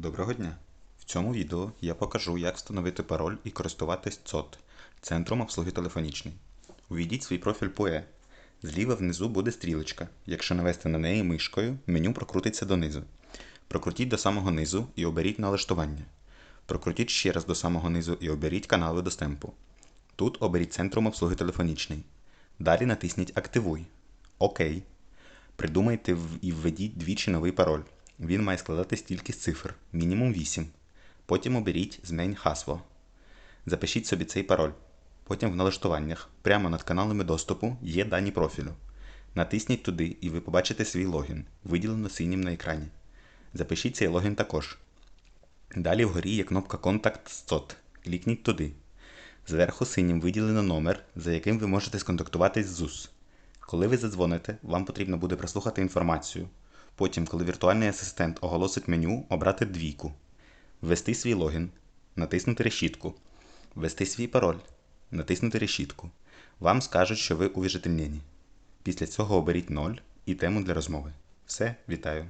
Доброго дня! В цьому відео я покажу, як встановити пароль і користуватись ЦОТ Центром обслуги телефонічний. Увійдіть свій профіль POE. Зліва внизу буде стрілочка. Якщо навести на неї мишкою, меню прокрутиться донизу. Прокрутіть до самого низу і оберіть налаштування. Прокрутіть ще раз до самого низу і оберіть канали достемпу. Тут оберіть Центром обслуги телефонічний. Далі натисніть Активуй. ОК. Придумайте і введіть двічі новий пароль. Він має складатись тільки з цифр, мінімум 8. Потім оберіть Змень хасло. Запишіть собі цей пароль. Потім в налаштуваннях, прямо над каналами доступу, є дані профілю. Натисніть туди і ви побачите свій логін, виділено синім на екрані. Запишіть цей логін також. Далі вгорі є кнопка Контакт з ЦОТ. Клікніть туди. Зверху синім виділено номер, за яким ви можете сконтактуватись з ЗУС. Коли ви задзвоните, вам потрібно буде прослухати інформацію. Потім, коли віртуальний асистент оголосить меню, обрати двійку. Ввести свій логін, натиснути решітку. Ввести свій пароль, натиснути решітку. Вам скажуть, що ви увіжительнені. Після цього оберіть 0 і тему для розмови. Все, вітаю.